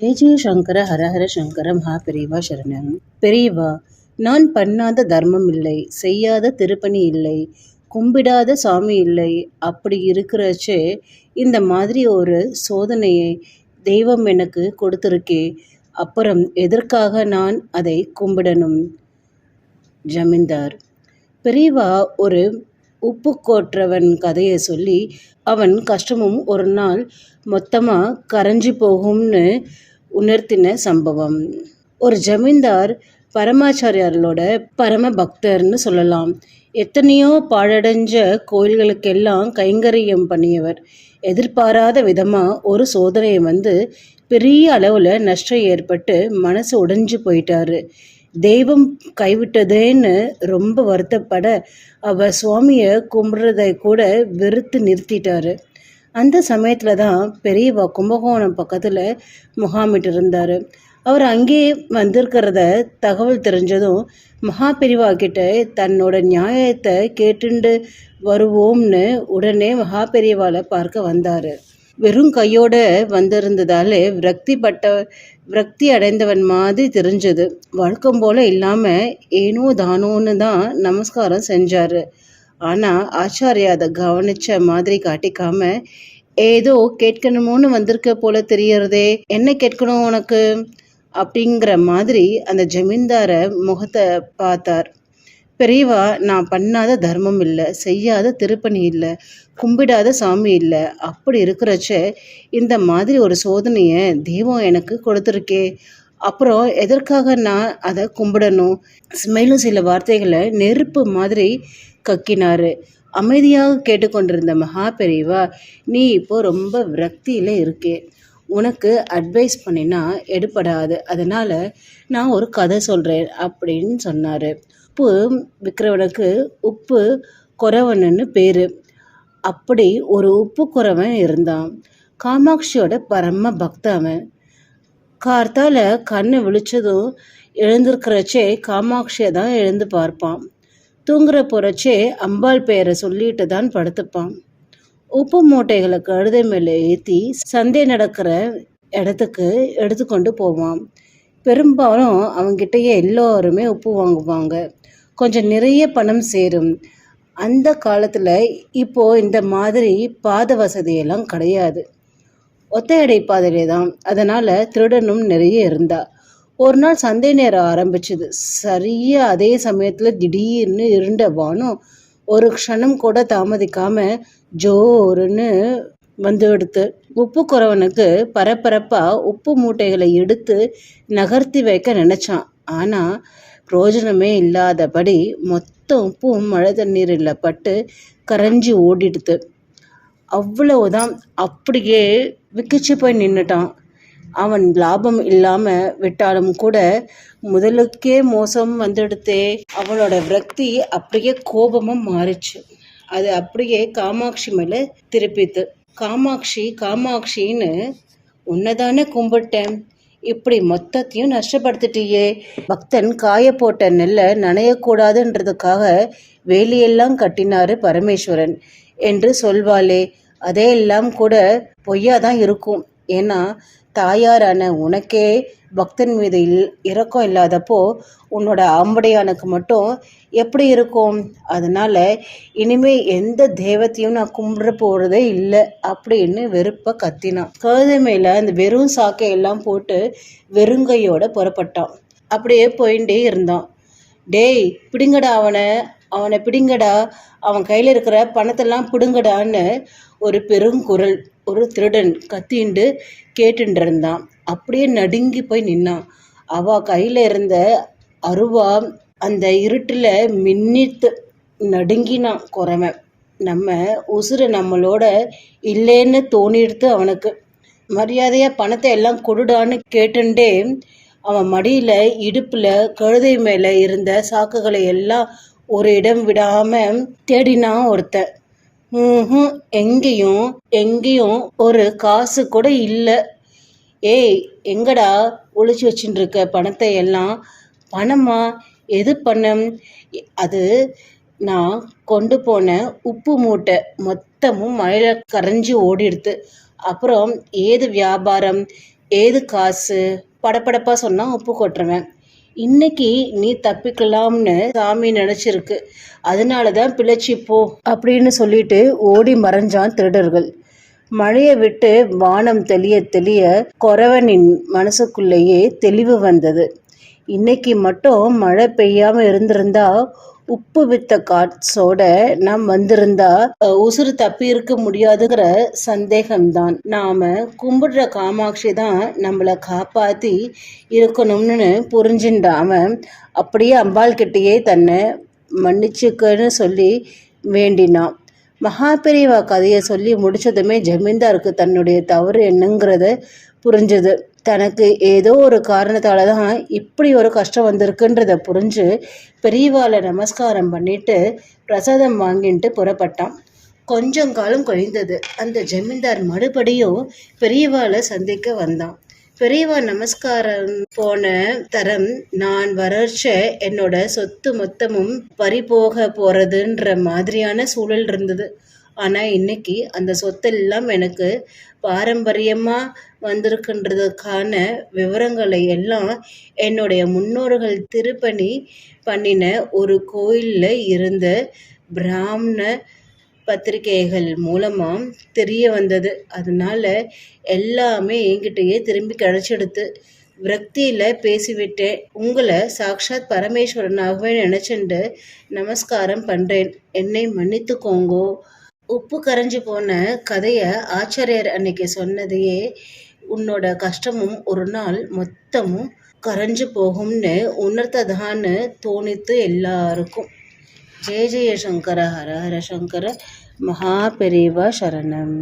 ஜெய ஜெய சங்கர ஹரஹர சங்கர மகா பெரியவா சரணம். பெரியவா நான் பண்ணாத தர்மம் இல்லை செய்யாத திருப்பணி இல்லை கும்பிடாத சாமி இல்லை அப்படி இருக்கிறச்சே இந்த மாதிரி ஒரு சோதனையை தெய்வம் எனக்கு கொடுத்துருக்கே அப்புறம் எதற்காக நான் அதை கும்பிடணும்? ஜமீன்தார். பெரியவா ஒரு உப்பு கோற்றவன் கதையை சொல்லி அவன் கஷ்டமும் ஒரு நாள் மொத்தமாக கரைஞ்சி போகும்னு உணர்த்தின சம்பவம். ஒரு ஜமீன்தார் பரமாச்சாரியார்களோட பரம பக்தர்னு சொல்லலாம். எத்தனையோ பாழடைஞ்ச கோயில்களுக்கெல்லாம் கைங்கரியம் பண்ணியவர். எதிர்பாராத விதமாக ஒரு சோதனை வந்து பெரிய அளவில் நஷ்டம் ஏற்பட்டு மனசு உடைஞ்சு போயிட்டாரு. தெய்வம் கைவிட்டதேன்னு ரொம்ப வருத்தப்பட அவர் சுவாமியை கும்பிட்றதை கூட வெறுத்து நிறுத்திட்டாரு. அந்த சமயத்தில் தான் பெரியவா கும்பகோணம் பக்கத்தில் முகாமிட்டு இருந்தார். அவர் அங்கேயே வந்திருக்கிறத தகவல் தெரிஞ்சதும் மகா பெரிவா கிட்ட தன்னோட நியாயத்தை கேட்டுண்டு வருவோம்னு உடனே மகா பெரியவாளை பார்க்க வந்தார். வெறும் கையோட வந்திருந்ததாலே விரக்தி பட்ட விரக்தி அடைந்தவன் மாதிரி தெரிஞ்சது. வழக்கம் போல் இல்லாமல் ஏனோ தானோன்னு தான் நமஸ்காரம் செஞ்சார். ஆனால் ஆச்சாரியா அதை கவனிச்ச மாதிரி காட்டிக்காம ஏதோ கேட்கணுமோன்னு வந்திருக்க போல தெரியறதே என்ன கேட்கணும் உனக்கு? அப்படிங்கிற மாதிரி அந்த ஜமீன்தார முகத்தை பார்த்தார். பெரியவா நான் பண்ணாத தர்மம் இல்லை செய்யாத திருப்பணி இல்லை கும்பிடாத சாமி இல்லை அப்படி இருக்கிறச்ச இந்த மாதிரி ஒரு சோதனையை தெய்வம் எனக்கு கொடுத்துருக்கே அப்புறம் எதற்காக நான் அதை கும்பிடணும்? மேலும் சில வார்த்தைகளை நெருப்பு மாதிரி கக்கினாரு. அமைதியாக கேட்டுக்கொண்டிருந்த மகா பெரியவா நீ இப்போ ரொம்ப விரக்தியில் இருக்கே. உனக்கு அட்வைஸ் பண்ணினா எடுப்படாது அதனால் நான் ஒரு கதை சொல்கிறேன் அப்படின்னு சொன்னார். உப்பு விற்கிறவனுக்கு உப்பு குறவன்னு பேர். அப்படி ஒரு உப்பு குறவன் இருந்தான். காமாட்சியோட பரம பக்தவன் கார்த்தால கண்ணை விழிச்சதும் எழுந்திருக்கிறச்சே காமாட்சியை தான் எழுந்து பார்ப்பான். தூங்குற போகிறச்சே அம்பாள் பெயரை சொல்லிட்டு தான் படுத்துப்பான். உப்பு மூட்டைகளை கழுதை மேலே ஏற்றி சந்தை நடக்கிற இடத்துக்கு எடுத்துக்கொண்டு போவான். பெரும்பாலும் அவங்கிட்டயே எல்லோருமே உப்பு வாங்குவாங்க. கொஞ்சம் நிறைய பணம் சேரும். அந்த காலத்தில் இப்போது இந்த மாதிரி பாத வசதியெல்லாம் கிடையாது. ஒத்தையடை பாதையிலே தான் அதனால் திருடனும் நிறைய இருந்தாள் ஒரு நாள் சந்தை நேரம் ஆரம்பிச்சுது. சரியாக அதே சமயத்தில் திடீர்னு இருண்ட வானம் ஒரு க்ஷணம் கூட தாமதிக்காம ஜோருன்னு வந்து எடுத்து உப்பு குறவனுக்கு பரபரப்பாக உப்பு மூட்டைகளை எடுத்து நகர்த்தி வைக்க நினச்சான். ஆனால் பிரோஜனமே இல்லாதபடி மொத்த உப்பும் மழை தண்ணீரில் பட்டு கரைஞ்சி ஓடிடுது. அவ்வளவுதான். அப்படியே விக்கிச்சு போய் நின்றுட்டான் அவன் லாபம் இல்லாமல் விட்டாலும் கூட முதலுக்கே மோசம் வந்துடுத்தே. அவளோட விரக்தி அப்படியே கோபமும் மாறிச்சு. அது அப்படியே காமாட்சி மேலே திருப்பித்து காமாட்சி காமாட்சின்னு உன்னதானே கும்பிட்டேன். இப்படி மொத்தத்தையும் நஷ்டப்படுத்திட்டியே. பக்தன் காய போட்ட நெல்லை நனையக்கூடாதுன்றதுக்காக வேலியெல்லாம் கட்டினாரு பரமேஸ்வரன் என்று சொல்வாளே. அதையெல்லாம் கூட பொய்யா தான் இருக்கும். ஏன்னா தாயாரான உனக்கே பக்தன் மீது இல் இரக்கம் இல்லாதப்போ உன்னோட ஆம்படையானுக்கு மட்டும் எப்படி இருக்கும்? அதனால இனிமே எந்த தெய்வத்தையும் நான் கும்பிட போகிறதே இல்லை அப்படின்னு வெறுப்ப கத்தினான். கழுதை மேலே அந்த வெறும் சாக்கையெல்லாம் போட்டு வெறுங்கையோட புறப்பட்டான். அப்படியே போயிட்டே இருந்தான். டேய் பிடிங்கடா அவனை. அவனை பிடிங்கடா. அவன் கையில் இருக்கிற பணத்தெல்லாம் பிடுங்கடான்னு ஒரு பெருங்குரல். ஒரு திருடன் கத்திண்டு கேட்டுட்டு இருந்தான் அப்படியே நடுங்கி போய் நின்னான். அவள் கையில் இருந்த அருவா அந்த இருட்டில் மின்னித்து நடுங்கினான் குறவன் நம்ம உசுறு நம்மளோட இல்லைன்னு தோணிடுத்து அவனுக்கு. மரியாதையாக பணத்தை எல்லாம் கொடுடான்னு கேட்டுண்டே அவன் மடியில் இடுப்பில் கழுதை மேலே இருந்த சாக்குகளை எல்லாம் ஒரு இடம் விடாமல் தேடினான் ஒருத்தன். ம்ஹும். எங்கேயும் எங்கேயும் ஒரு காசு கூட இல்லை. ஏய் எங்கடா ஒழிச்சு வச்சுட்டு இருக்க பணத்தை எல்லாம்? பணமா? எது பணம்? அது நான் கொண்டு போன உப்பு மூட்டை மொத்தமும் மழையில் கரைஞ்சி ஓடிடுது அப்புறம் ஏது வியாபாரம்? ஏது காசு? படப்படப்பாக சொன்னால் உப்பு கொட்டுருவேன். இன்னைக்கு நீ தப்பிக்கலாம்னு சாமி நினைச்சிருக்கு. அதனால தான் பிழைச்சி போ அப்படின்னு சொல்லிட்டு ஓடி மறைஞ்சான் திருடர்கள். மழையை விட்டு வானம் தெளிய தெளிய குறவனின் மனசுக்குள்ளேயே தெளிவு வந்தது. இன்னைக்கு மட்டும் மழை பெய்யாம இருந்திருந்தா உப்பு வித்த காட்சோட நாம் வந்திருந்தா உசுறு தப்பி இருக்க முடியாதுங்கிற சந்தேகம்தான். நாம கும்பிடுற காமாட்சி தான் நம்மளை காப்பாத்தி இருக்கணும்னு புரிஞ்சுண்டாம அப்படியே அம்பாள் கிட்டேயே தன்னை மன்னிச்சுக்கன்னு சொல்லி வேண்டினான். மகாபெரிவா கதையை சொல்லி முடிச்சதுமே ஜமீன்தாருக்கு தன்னுடைய தவறு என்னங்கிறத புரிஞ்சுது. தனக்கு ஏதோ ஒரு காரணத்தால் தான் இப்படி ஒரு கஷ்டம் வந்திருக்குன்றத புரிஞ்சு பெரியவாளை நமஸ்காரம் பண்ணிட்டு பிரசாதம் வாங்கிட்டு புறப்பட்டான். கொஞ்சம் காலம் கழிந்தது. அந்த ஜமீன்தார் மறுபடியும் பெரியவாளை சந்திக்க வந்தான். பெரியவா நமஸ்காரம் போன தரம் நான் வறட்ச என்னோட சொத்து மொத்தமும் பறிபோக போகிறதுன்ற மாதிரியான சூழல் இருந்தது. ஆனால் இன்னைக்கு அந்த சொத்தெல்லாம் எனக்கு பாரம்பரியமாக வந்திருக்குன்றதுக்கான விவரங்களை எல்லாம் என்னுடைய முன்னோர்கள் திருப்பணி பண்ணின ஒரு கோயிலில் இருந்த பிராமண பத்திரிகைகள் மூலமாக தெரிய வந்தது. அதனால எல்லாமே என்கிட்டயே திரும்பி கிடைச்சிடுத்து. விரக்தியில் பேசிவிட்டேன். உங்களை சாக்ஷாத் பரமேஸ்வரனாகவே நினைச்சுண்டு நமஸ்காரம் பண்ணுறேன் என்னை மன்னித்துக்கோங்கோ. உப்பு கரைஞ்சி போன கதைய ஆச்சாரியர் அன்னைக்கு சொன்னதையே உன்னோட கஷ்டமும் ஒரு நாள் மொத்தமும் கரைஞ்சு போகும்னு உணர்த்ததான்னு தோணித்து எல்லாருக்கும். ஜெய ஜெய சங்கர ஹர ஹர சங்கர மகாபெரிவா சரணம்.